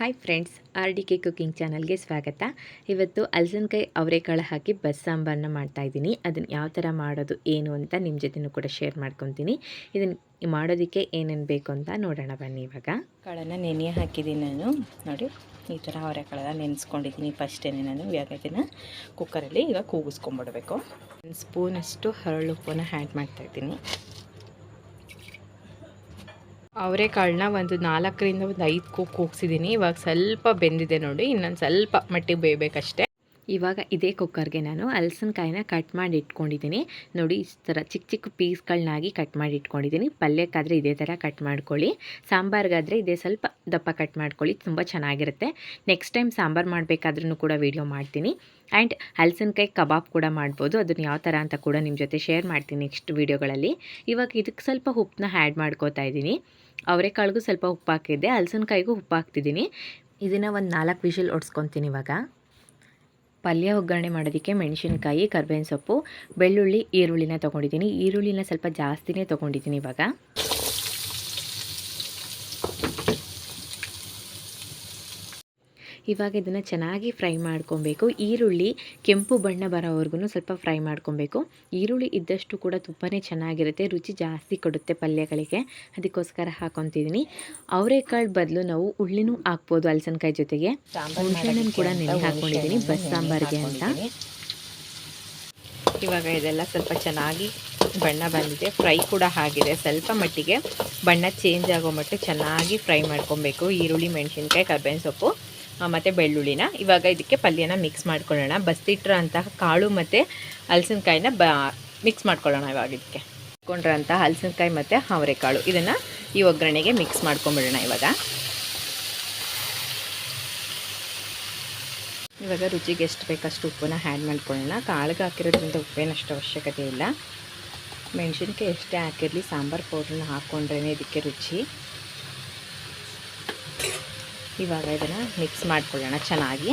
Hi friends R D K cooking ಚಾನಲ್ಗೆ ಸ್ವಾಗತ. ಇವತ್ತು ಅಲಸನಕಾಯಿ ಅವರೆಕಾಳು ಹಾಕಿ ಬಸ್ ಸಾಂಬಾರನ್ನ ಮಾಡ್ತಾಯಿದ್ದೀನಿ ಅದನ್ನು ಯಾವ ಥರ ಮಾಡೋದು, ಏನು ಅಂತ ನಿಮ್ಮ ಜೊತೆನೂ ಕೂಡ ಶೇರ್ ಮಾಡ್ಕೊತೀನಿ. ಇದನ್ನು ಮಾಡೋದಕ್ಕೆ ಏನೇನು ಬೇಕು ಅಂತ ನೋಡೋಣ ಬನ್ನಿ ಇವಾಗ. ಕಾಳನ್ನು ನೆನೆ ಹಾಕಿದ್ದೀನಿ ನಾನು. ನೋಡಿ, ಈ ಥರ ಅವರೆಕಾಳೆಲ್ಲ ನೆನೆಸ್ಕೊಂಡಿದ್ದೀನಿ ಫಸ್ಟೇ ನಾನು. ಇವಾಗ ಇದನ್ನು ಕುಕ್ಕರಲ್ಲಿ ಈಗ ಕೂಗಿಸ್ಕೊಂಬಿಡ್ಬೇಕು. ಒಂದು ಸ್ಪೂನಷ್ಟು ಹರಳುಪ್ಪನ್ನು ಆ್ಯಡ್ ಮಾಡ್ತಾಯಿದ್ದೀನಿ ಅವರೆಕಾಳನ್ನ ಒಂದು ನಾಲ್ಕರಿಂದ ಒಂದು ಐದು ಕೂಗ್ ಕೂಗ್ಸಿದ್ದೀನಿ ಇವಾಗ ಸ್ವಲ್ಪ ಬೆಂದಿದೆ ನೋಡಿ, ಇನ್ನೊಂದು ಸ್ವಲ್ಪ ಮಟ್ಟಿಗೆ ಬೇಯಬೇಕಷ್ಟೇ. ಇವಾಗ ಇದೇ ಕುಕ್ಕರ್ಗೆ ನಾನು ಹಲಸಿನಕಾಯಿನ ಕಟ್ ಮಾಡಿ ಇಟ್ಕೊಂಡಿದ್ದೀನಿ. ನೋಡಿ, ಈ ಥರ ಚಿಕ್ಕ ಚಿಕ್ಕ ಪೀಸ್ಗಳನ್ನಾಗಿ ಕಟ್ ಮಾಡಿ ಇಟ್ಕೊಂಡಿದ್ದೀನಿ. ಪಲ್ಯಕ್ಕಾದರೆ ಇದೇ ಥರ ಕಟ್ ಮಾಡ್ಕೊಳ್ಳಿ. ಸಾಂಬಾರ್ಗಾದರೆ ಇದೇ ಸ್ವಲ್ಪ ದಪ್ಪ ಕಟ್ ಮಾಡ್ಕೊಳ್ಳಿ. ತುಂಬ ಚೆನ್ನಾಗಿರುತ್ತೆ. ನೆಕ್ಸ್ಟ್ ಟೈಮ್ ಸಾಂಬಾರು ಮಾಡಬೇಕಾದ್ರೂ ಕೂಡ ವೀಡಿಯೋ ಮಾಡ್ತೀನಿ. ಆ್ಯಂಡ್ ಹಲಸಿನಕಾಯಿ ಕಬಾಬ್ ಕೂಡ ಮಾಡ್ಬೋದು. ಅದನ್ನು ಯಾವ ಥರ ಅಂತ ಕೂಡ ನಿಮ್ಮ ಜೊತೆ ಶೇರ್ ಮಾಡ್ತೀನಿ ನೆಕ್ಸ್ಟ್ ವೀಡಿಯೋಗಳಲ್ಲಿ ಇವಾಗ ಇದಕ್ಕೆ ಸ್ವಲ್ಪ ಉಪ್ಪನ್ನ ಆ್ಯಡ್ ಮಾಡ್ಕೋತಾ ಇದ್ದೀನಿ. ಅವರೆಕಾಳಿಗೂ ಸ್ವಲ್ಪ ಉಪ್ಪು ಹಾಕಿದ್ದೆ. ಹಲಸಿನಕಾಯಿಗೂ ಉಪ್ಪು ಹಾಕ್ತಿದ್ದೀನಿ. ಇದನ್ನು ಒಂದು ನಾಲ್ಕು ವಿಷಲ್ ಒಡ್ಸ್ಕೊತೀನಿ ಇವಾಗ. ಪಲ್ಯ ಒಗ್ಗರಣೆ ಮಾಡೋದಕ್ಕೆ ಮೆಣಸಿನ್ಕಾಯಿ ಕರ್ಬೇವಿನ ಸೊಪ್ಪು ಬೆಳ್ಳುಳ್ಳಿ ಈರುಳ್ಳಿನ ತೊಗೊಂಡಿದ್ದೀನಿ. ಈರುಳ್ಳಿನ ಸ್ವಲ್ಪ ಜಾಸ್ತಿನೇ ತೊಗೊಂಡಿದ್ದೀನಿ ಇವಾಗ. ಇವಾಗ ಇದನ್ನು ಚೆನ್ನಾಗಿ ಫ್ರೈ ಮಾಡ್ಕೊಬೇಕು. ಈರುಳ್ಳಿ ಕೆಂಪು ಬಣ್ಣ ಬರೋವರೆಗೂ ಸ್ವಲ್ಪ ಫ್ರೈ ಮಾಡ್ಕೊಬೇಕು. ಈರುಳ್ಳಿ ಇದ್ದಷ್ಟು ಕೂಡ ತುಂಬಾ ಚೆನ್ನಾಗಿರುತ್ತೆ. ರುಚಿ ಜಾಸ್ತಿ ಕೊಡುತ್ತೆ ಪಲ್ಯಗಳಿಗೆ. ಅದಕ್ಕೋಸ್ಕರ ಹಾಕೊತಿದ್ದೀನಿ ಅವರೆಕಾಳು ಬದಲು ನಾವು ಉಳ್ಳಿನೂ ಹಾಕ್ಬೋದು ಅಲಸನಕಾಯಿ ಜೊತೆಗೆ. ಹುಣಸೆಹಣ್ಣನ್ನು ಕೂಡ ನೆನೆ ಹಾಕ್ಕೊಂಡಿದ್ದೀನಿ ಬಸ್ ಸಾಂಬಾರಿಗೆ ಅಂತ. ಇವಾಗ ಇದೆಲ್ಲ ಸ್ವಲ್ಪ ಚೆನ್ನಾಗಿ ಬಣ್ಣ ಬಂದಿದೆ. ಫ್ರೈ ಕೂಡ ಆಗಿದೆ. ಸ್ವಲ್ಪ ಮಟ್ಟಿಗೆ ಬಣ್ಣ ಚೇಂಜ್ ಆಗೋ ಮಟ್ಟಿಗೆ ಚೆನ್ನಾಗಿ ಫ್ರೈ ಮಾಡ್ಕೊಬೇಕು. ಈರುಳ್ಳಿ ಮೆಣಸಿನ್ಕಾಯಿ ಕರ್ಬೇವಿನ ಸೊಪ್ಪು. ಮತ್ತು ಬೆಳ್ಳುಳ್ಳಿನ. ಇವಾಗ ಇದಕ್ಕೆ ಪಲ್ಯನ ಮಿಕ್ಸ್ ಮಾಡ್ಕೊಳ್ಳೋಣ. ಬಸ್ತಿಟ್ಟಿರೋಂತಹ ಕಾಳು ಮತ್ತು ಹಲಸಿನಕಾಯಿನ ಬ ಮಿಕ್ಸ್ ಮಾಡ್ಕೊಳ್ಳೋಣ ಇವಾಗ ಇದಕ್ಕೆ. ಇಟ್ಕೊಂಡಿರೋಂಥ ಹಲಸಿನಕಾಯಿ ಮತ್ತು ಅವರೆಕಾಳು ಇದನ್ನು ಈ ಒಗ್ಗರಣೆಗೆ ಮಿಕ್ಸ್ ಮಾಡ್ಕೊಂಬಿಡೋಣ ಇವಾಗ. ಇವಾಗ ರುಚಿಗೆ ಎಷ್ಟು ಬೇಕಷ್ಟು ಉಪ್ಪನ್ನ ಆ್ಯಡ್ ಮಾಡ್ಕೊಳ್ಳೋಣ. ಕಾಳಿಗೆ ಹಾಕಿರೋದ್ರಿಂದ ಉಪ್ಪೇನಷ್ಟು ಅವಶ್ಯಕತೆ ಇಲ್ಲ. ಮೆಣಸಿನ್ಕಾಯಿ ಎಷ್ಟೇ ಹಾಕಿರಲಿ, ಸಾಂಬಾರು ಪೌಡ್ರನ್ನ ಹಾಕ್ಕೊಂಡ್ರೇ ಇದಕ್ಕೆ ರುಚಿ. ಇವಾಗ ಇದನ್ನು ಮಿಕ್ಸ್ ಮಾಡ್ಕೊಳ್ಳೋಣ ಚೆನ್ನಾಗಿ.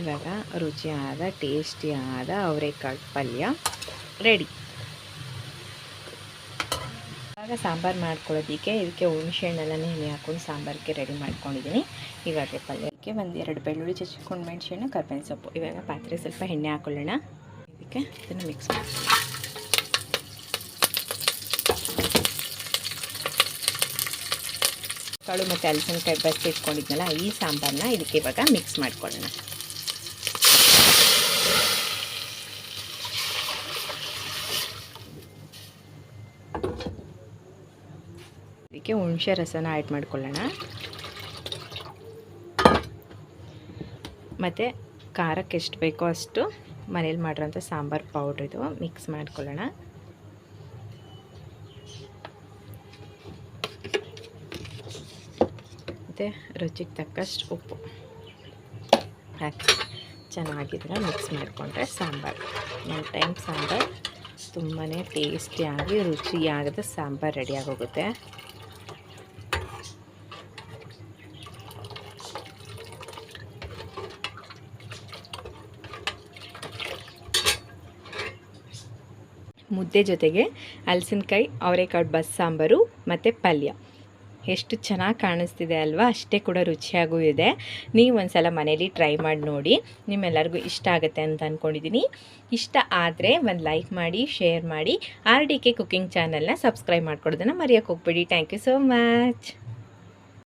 ಇವಾಗ ರುಚಿಯಾದ ಟೇಸ್ಟಿಯಾದ ಅವರೆಕಾಳು ಪಲ್ಯ ರೆಡಿ ಇವಾಗ ಸಾಂಬಾರು ಮಾಡ್ಕೊಳ್ಳೋದಕ್ಕೆ ಇದಕ್ಕೆ ಹುಣಸೆಹಣ್ಣೆಲ್ಲ ನೆನೆ ಹಾಕೊಂಡು ಸಾಂಬಾರಿಗೆ ರೆಡಿ ಮಾಡ್ಕೊಂಡಿದ್ದೀನಿ. ಇವಾಗ ಪಲ್ಯಕ್ಕೆ ಒಂದು ಎರಡು ಬೆಳ್ಳುಳ್ಳಿ ಚಚ್ಕೊಂಡು ಮೆಣಸೆಣ್ಣು ಕರ್ಬೇವಿನ ಸೊಪ್ಪು. ಇವಾಗ ಪಾತ್ರೆ ಸ್ವಲ್ಪ ಎಣ್ಣೆ ಹಾಕೊಳ್ಳೋಣ. ಇದಕ್ಕೆ ಇದನ್ನು ಮಿಕ್ಸ್ ಮಾಡಿ. ಕಾಳು ಮತ್ತು ಹಲಸಿನಕಾಯಿ ಬಸ್ ಇಟ್ಕೊಂಡಿದ್ನಲ್ಲ ಈ ಸಾಂಬಾರನ್ನ ಇದಕ್ಕೆ ಇವಾಗ ಮಿಕ್ಸ್ ಮಾಡ್ಕೊಳ್ಳೋಣ. ಇದಕ್ಕೆ ಹುಣಸೆ ರಸನ ಆ್ಯಡ್ ಮಾಡ್ಕೊಳ್ಳೋಣ. ಮತ್ತು ಖಾರಕ್ಕೆ ಎಷ್ಟು ಬೇಕೋ ಅಷ್ಟು ಮನೇಲಿ ಮಾಡಿರೋಂಥ ಸಾಂಬಾರು ಪೌಡ್ರ್ ಇದು ಮಿಕ್ಸ್ ಮಾಡ್ಕೊಳ್ಳೋಣ. ಮತ್ತು ರುಚಿಗೆ ತಕ್ಕಷ್ಟು ಉಪ್ಪು ಹಾಕಿ ಚೆನ್ನಾಗಿದ್ರೆ ಮಿಕ್ಸ್ ಮಾಡಿಕೊಂಡ್ರೆ ಸಾಂಬಾರು. ನಮ್ಮ ಟೈಮ್ ಸಾಂಬಾರು ತುಂಬಾ ಟೇಸ್ಟಿಯಾಗಿ ರುಚಿಯಾಗದ ಸಾಂಬಾರು ರೆಡಿಯಾಗೋಗುತ್ತೆ ಮುದ್ದೆ ಜೊತೆಗೆ ಹಲಸಿನಕಾಯಿ, ಅವರೆಕಾಳು ಬಸ್ ಸಾಂಬಾರು ಮತ್ತು ಪಲ್ಯ. ಎಷ್ಟು ಚೆನ್ನಾಗಿ ಕಾಣಿಸ್ತಿದೆ ಅಲ್ವಾ? ಅಷ್ಟೇ ಕೂಡ ರುಚಿಯಾಗೂ ಇದೆ. ನೀವು ಒಂದು ಸಲ ಮನೇಲಿ ಟ್ರೈ ಮಾಡಿ ನೋಡಿ. ನಿಮ್ಮೆಲ್ಲರಿಗೂ ಇಷ್ಟ ಆಗುತ್ತೆ ಅಂತ ಅಂದ್ಕೊಂಡಿದ್ದೀನಿ ಇಷ್ಟ ಆದರೆ ಒಂದು ಲೈಕ್ ಮಾಡಿ, ಶೇರ್ ಮಾಡಿ. ಆರ್ ಡಿ ಕೆ ಕುಕ್ಕಿಂಗ್ ಚಾನಲ್ನ ಸಬ್ಸ್ಕ್ರೈಬ್ ಮಾಡ್ಕೊಡೋದನ್ನು ಮರೆಯೋಕೆ ಹೋಗ್ಬಿಡಿ. Thank you so much.